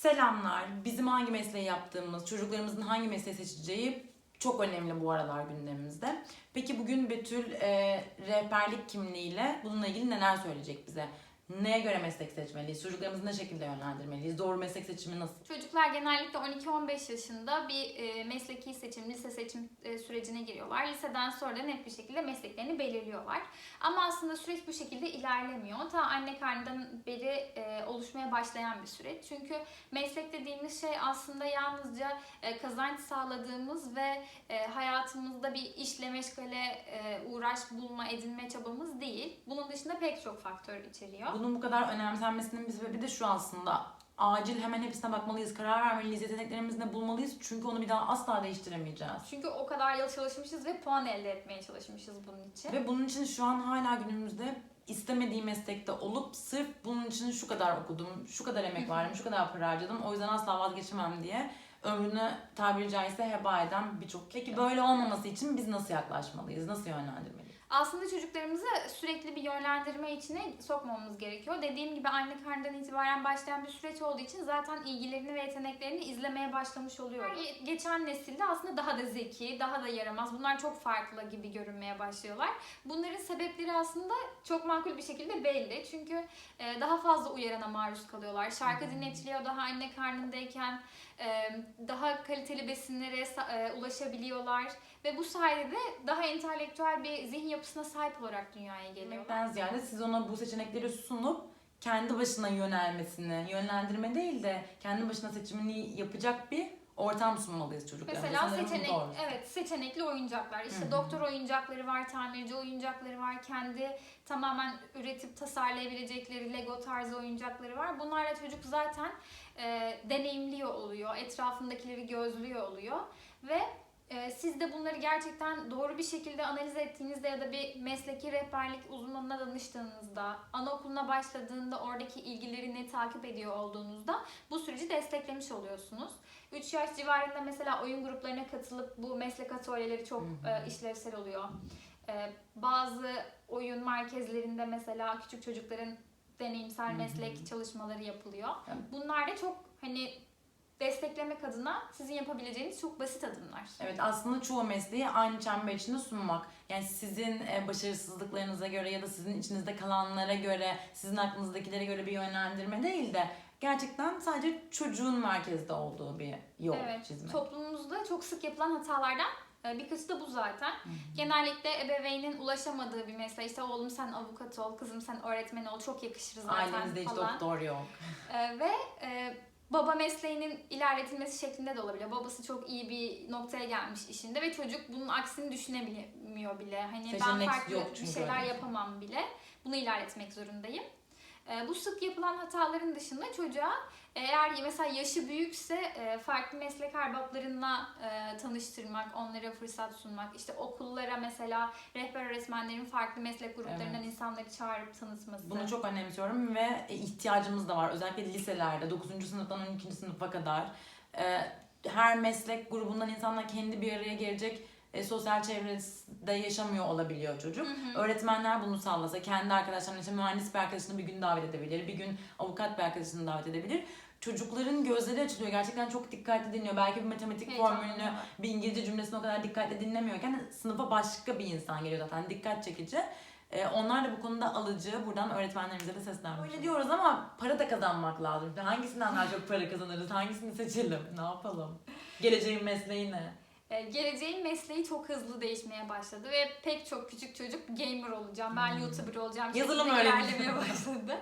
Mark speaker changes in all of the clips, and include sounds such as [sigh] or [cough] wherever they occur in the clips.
Speaker 1: Selamlar. Bizim hangi mesleği yaptığımız, çocuklarımızın hangi mesleği seçeceği çok önemli bu aralar gündemimizde. Peki bugün Betül e, rehberlik kimliğiyle bununla ilgili neler söyleyecek bize? Neye göre meslek seçmeliyiz? Çocuklarımızı ne şekilde yönlendirmeliyiz? Doğru meslek seçimi nasıl?
Speaker 2: Çocuklar genellikle 12-15 yaşında bir e, mesleki seçim, lise seçim e, sürecine giriyorlar. Liseden sonra da net bir şekilde mesleklerini belirliyorlar. Ama aslında süreç bu şekilde ilerlemiyor. Ta anne karnından beri e, oluşmaya başlayan bir süreç. Çünkü meslek dediğimiz şey aslında yalnızca kazanç sağladığımız ve hayatımızda bir işle meşgale uğraş bulma, edinme çabamız değil. Bunun dışında pek çok faktör içeriyor.
Speaker 1: Bunun bu kadar önemsenmesinin bir sebebi de şu aslında. Acil hemen hepsine bakmalıyız, karar vermeliyiz, yeteneklerimizi de bulmalıyız. Çünkü onu bir daha asla değiştiremeyeceğiz.
Speaker 2: Çünkü o kadar yıl çalışmışız ve puan elde etmeye çalışmışız bunun için.
Speaker 1: Ve bunun için şu an hala günümüzde istemediği meslekte olup sırf bunun için şu kadar okudum, şu kadar emek verdim, şu kadar para harcadım o yüzden asla vazgeçemem diye ömrünü tabiri caizse heba eden birçok. Peki böyle olmaması için biz nasıl yaklaşmalıyız, nasıl yönlendirmeliyiz?
Speaker 2: Aslında çocuklarımızı sürekli bir yönlendirme içine sokmamamız gerekiyor. Dediğim gibi anne karnından itibaren başlayan bir süreç olduğu için zaten ilgilerini ve yeteneklerini izlemeye başlamış oluyor. Ge- Geçen nesilde aslında daha da zeki, daha da yaramaz. Bunlar çok farklı gibi görünmeye başlıyorlar. Bunların sebepleri aslında çok makul bir şekilde belli. Çünkü e, daha fazla uyarana maruz kalıyorlar. Şarkı dinletiliyor daha anne karnındayken. e, Daha kaliteli besinlere e, ulaşabiliyorlar. Ve bu sayede de daha entelektüel bir zihin yapısına sahip olarak dünyaya geliyorlar.
Speaker 1: Ziyade siz ona bu seçenekleri sunup kendi başına yönelmesini, yönlendirme değil de kendi başına seçimini yapacak bir ortam sunmalıyız çocuklarımıza.
Speaker 2: Mesela
Speaker 1: Sanırım
Speaker 2: seçenek,
Speaker 1: doğru.
Speaker 2: evet seçenekli oyuncaklar. İşte
Speaker 1: Hı hı.
Speaker 2: doktor oyuncakları var, tamirci oyuncakları var, kendi tamamen üretip tasarlayabilecekleri Lego tarzı oyuncakları var. Bunlarla çocuk zaten e, deneyimliyor oluyor, etrafındakileri gözlüyor oluyor ve siz de bunları gerçekten doğru bir şekilde analiz ettiğinizde ya da bir mesleki rehberlik uzmanına danıştığınızda, anaokuluna başladığında oradaki ilgilerini takip ediyor olduğunuzda bu süreci desteklemiş oluyorsunuz. 3 yaş civarında mesela oyun gruplarına katılıp bu meslek atölyeleri çok e, işlevsel oluyor. E, bazı oyun merkezlerinde mesela küçük çocukların deneyimsel meslek çalışmaları yapılıyor. Bunlar da çok hani desteklemek adına sizin yapabileceğiniz çok basit adımlar.
Speaker 1: Evet aslında çoğu mesleği aynı çember içinde sunmak. Yani sizin e, başarısızlıklarınıza göre ya da sizin içinizde kalanlara göre, sizin aklınızdakilere göre bir yönlendirme değil de gerçekten sadece çocuğun merkezde olduğu bir yol
Speaker 2: Evet,
Speaker 1: çizmek.
Speaker 2: toplumumuzda çok sık yapılan hatalardan e, birkaçı da bu zaten.
Speaker 1: Hı hı.
Speaker 2: Genellikle ebeveynin ulaşamadığı bir mesleği. İşte oğlum sen avukat ol, kızım sen öğretmen ol, çok yakışır zaten
Speaker 1: Ailemizde hiç
Speaker 2: falan.
Speaker 1: doktor yok.
Speaker 2: E, ve e, baba mesleğinin ilerletilmesi şeklinde de olabiliyor. Babası çok iyi bir noktaya gelmiş işinde ve çocuk bunun aksini düşünebilmiyor bile. Hani ben
Speaker 1: Seçenek
Speaker 2: farklı
Speaker 1: yok
Speaker 2: bir şeyler
Speaker 1: öyle.
Speaker 2: yapamam bile. Bunu ilerletmek zorundayım. E, bu sık yapılan hataların dışında çocuğa eğer mesela yaşı büyükse e, farklı meslek erbaplarına e, tanıştırmak, onlara fırsat sunmak, işte okullara mesela rehber öğretmenlerin farklı meslek gruplarından
Speaker 1: Evet.
Speaker 2: insanları çağırıp tanıtması.
Speaker 1: Bunu çok önemsiyorum ve e, ihtiyacımız da var. Özellikle liselerde 9. sınıftan 12. sınıfa kadar her meslek grubundan insanlar kendi bir araya gelecek e, sosyal çevrede yaşamıyor olabiliyor çocuk.
Speaker 2: Hı hı.
Speaker 1: Öğretmenler bunu sağlasa kendi arkadaşlarını işte mühendis bir arkadaşını bir gün davet edebilir. Bir gün avukat bir arkadaşını davet edebilir. Çocukların gözleri açılıyor. Gerçekten çok dikkatli dinliyor. Belki bir matematik formülünü,
Speaker 2: Heyecanlanıyorlar.
Speaker 1: bir İngilizce cümlesini o kadar dikkatli dinlemiyorken sınıfa başka bir insan geliyor zaten. Dikkat çekici. Ee, onlar da bu konuda alıcı. Buradan öğretmenlerimize de seslenmek. Öyle diyoruz ama para da kazanmak lazım. Hangisinden daha çok para kazanırız? Hangisini seçelim? Ne yapalım? Geleceğin mesleği ne?
Speaker 2: E, geleceğin mesleği çok hızlı değişmeye başladı ve pek çok küçük çocuk gamer olacağım, ben
Speaker 1: Hmm.
Speaker 2: YouTuber olacağım
Speaker 1: Yazılım
Speaker 2: ilerlemeye [laughs] başladı.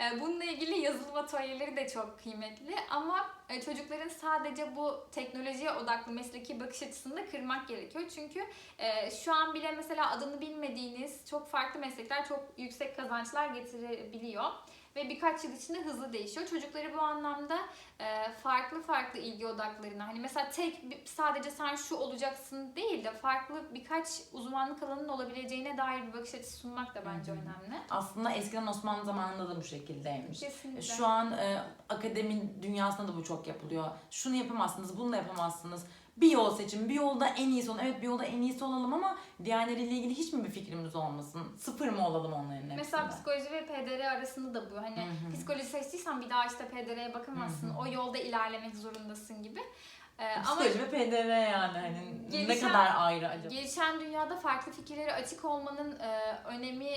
Speaker 2: E, Bununla ilgili yazılım atölyeleri de çok kıymetli ama e, çocukların sadece bu teknolojiye odaklı mesleki bakış açısını da kırmak gerekiyor. Çünkü şu an bile mesela adını bilmediğiniz çok farklı meslekler çok yüksek kazançlar getirebiliyor ve birkaç yıl içinde hızlı değişiyor. Çocukları bu anlamda farklı farklı ilgi odaklarına hani mesela tek sadece sen şu olacaksın değil de farklı birkaç uzmanlık alanının olabileceğine dair bir bakış açısı sunmak da bence
Speaker 1: Hı hı.
Speaker 2: önemli.
Speaker 1: Aslında eskiden Osmanlı zamanında da bu şekildeymiş.
Speaker 2: Kesinlikle.
Speaker 1: Şu an e, akademi dünyasında da bu çok yapılıyor. Şunu yapamazsınız, bunu da yapamazsınız. Bir yol seçin. Bir yolda en iyisi olun. Evet bir yolda en iyisi olalım ama diğerleriyle ilgili hiç mi bir fikrimiz olmasın? Sıfır mı olalım onların hepsinde?
Speaker 2: Mesela psikoloji ve PDR arasında da bu. Hani
Speaker 1: Hı hı.
Speaker 2: psikoloji seçtiysen bir daha işte PDR'ye bakamazsın.
Speaker 1: Hı hı.
Speaker 2: O yolda ilerlemek zorundasın gibi. Ee, ama
Speaker 1: Psikoloji ve PDR yani hani ne
Speaker 2: Gelişen-
Speaker 1: kadar ayrı acaba?
Speaker 2: gelişen dünyada farklı fikirlere açık olmanın e, önemi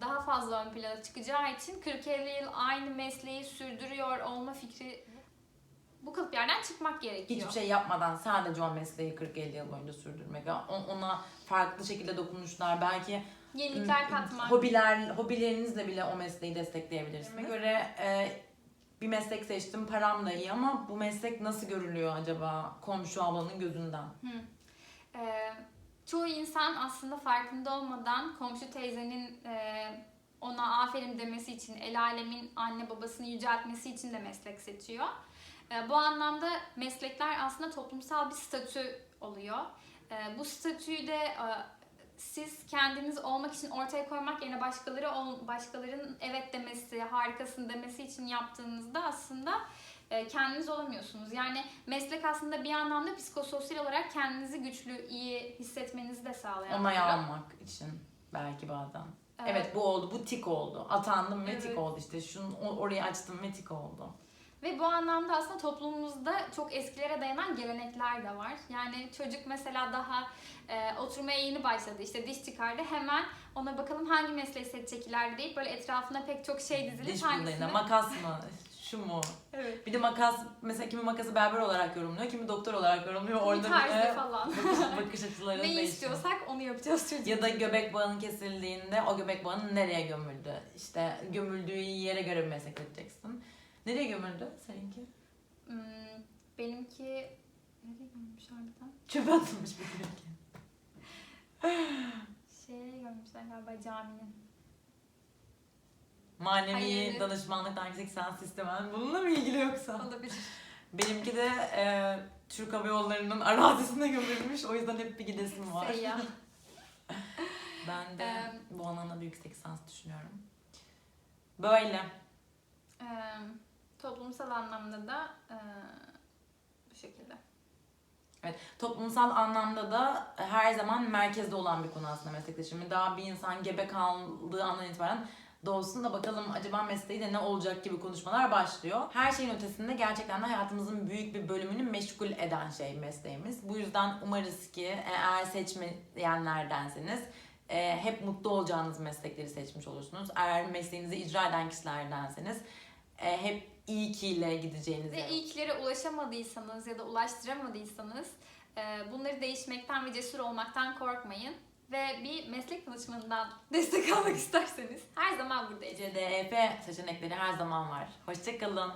Speaker 2: daha fazla ön plana çıkacağı için 40-50 yıl aynı mesleği sürdürüyor olma fikri bu kalıplardan çıkmak gerekiyor.
Speaker 1: Hiçbir şey yapmadan sadece o mesleği 40-50 yıl boyunca sürdürmek. Ona farklı şekilde dokunuşlar belki
Speaker 2: Yenilikler katmak.
Speaker 1: Hobiler, hobilerinizle bile o mesleği destekleyebilirsiniz. Bana göre e, bir meslek seçtim, param da iyi ama bu meslek nasıl görülüyor acaba komşu ablanın gözünden?
Speaker 2: Ee, çoğu insan aslında farkında olmadan komşu teyzenin e, ona aferin demesi için, el alemin anne babasını yüceltmesi için de meslek seçiyor. Ee, bu anlamda meslekler aslında toplumsal bir statü oluyor. Ee, bu statüyü de e, siz kendiniz olmak için ortaya koymak yerine başkaları başkalarının evet demesi, harikasın demesi için yaptığınızda aslında e, kendiniz olamıyorsunuz. Yani meslek aslında bir anlamda psikososyal olarak kendinizi güçlü, iyi hissetmenizi de sağlayan.
Speaker 1: Onay almak için belki bazen.
Speaker 2: Ee,
Speaker 1: Evet bu oldu, bu tik oldu. Atandım ve tik
Speaker 2: Evet.
Speaker 1: oldu işte. Şunu orayı açtım ve tik oldu.
Speaker 2: Ve bu anlamda aslında toplumumuzda çok eskilere dayanan gelenekler de var. Yani çocuk mesela daha e, oturmaya yeni başladı işte diş çıkardı hemen ona bakalım hangi mesleği seçecek ileride deyip böyle etrafına pek çok şey dizilip
Speaker 1: Diş buradayına makas mı? Şu mu?
Speaker 2: Evet.
Speaker 1: Bir de makas mesela kimi makası berber olarak yorumluyor, kimi doktor olarak yorumluyor.
Speaker 2: Bir
Speaker 1: Orada
Speaker 2: tarzı falan. [laughs]
Speaker 1: bakış, [laughs] bakış açıları
Speaker 2: ne
Speaker 1: değişiyor.
Speaker 2: istiyorsak onu yapacağız çocuk.
Speaker 1: Ya da göbek bağının kesildiğinde o göbek bağının nereye gömüldü? İşte gömüldüğü yere göre bir meslek seçeceksin. Nereye gömüldü seninki?
Speaker 2: Hmm, benimki... Nereye gömmüş harbiden? [laughs]
Speaker 1: Çöpe atılmış benimki. [laughs]
Speaker 2: Şeye gömmüşler galiba caminin.
Speaker 1: Manevi
Speaker 2: Hayır.
Speaker 1: danışmanlıktan yüksek lisans sistemen bununla mı ilgili yoksa?
Speaker 2: Olabilir.
Speaker 1: Benimki de e, Türk Hava Yolları'nın arazisine gömülmüş. O yüzden hep bir gidesim var.
Speaker 2: Seyyah. [laughs]
Speaker 1: Ben de
Speaker 2: Em,
Speaker 1: bu alanda bir yüksek lisans düşünüyorum. Böyle.
Speaker 2: Ee, toplumsal anlamda da e, bu şekilde.
Speaker 1: Toplumsal anlamda da her zaman merkezde olan bir konu aslında meslek seçimi. Daha bir insan gebe kaldığı andan itibaren doğsun da bakalım acaba mesleği de ne olacak gibi konuşmalar başlıyor. Her şeyin ötesinde gerçekten de hayatımızın büyük bir bölümünü meşgul eden şey mesleğimiz. Bu yüzden umarız ki eğer seçmeyenlerdenseniz e, hep mutlu olacağınız meslekleri seçmiş olursunuz. Eğer mesleğinizi icra eden kişilerdenseniz e, hep iyi ki ile gideceğiniz
Speaker 2: Ve
Speaker 1: yer-
Speaker 2: ilklere ulaşamadıysanız ya da ulaştıramadıysanız e, bunları değişmekten ve cesur olmaktan korkmayın. Ve bir meslek danışmanından [laughs] destek almak isterseniz her zaman buradayız.
Speaker 1: CDEP seçenekleri her zaman var. Hoşçakalın.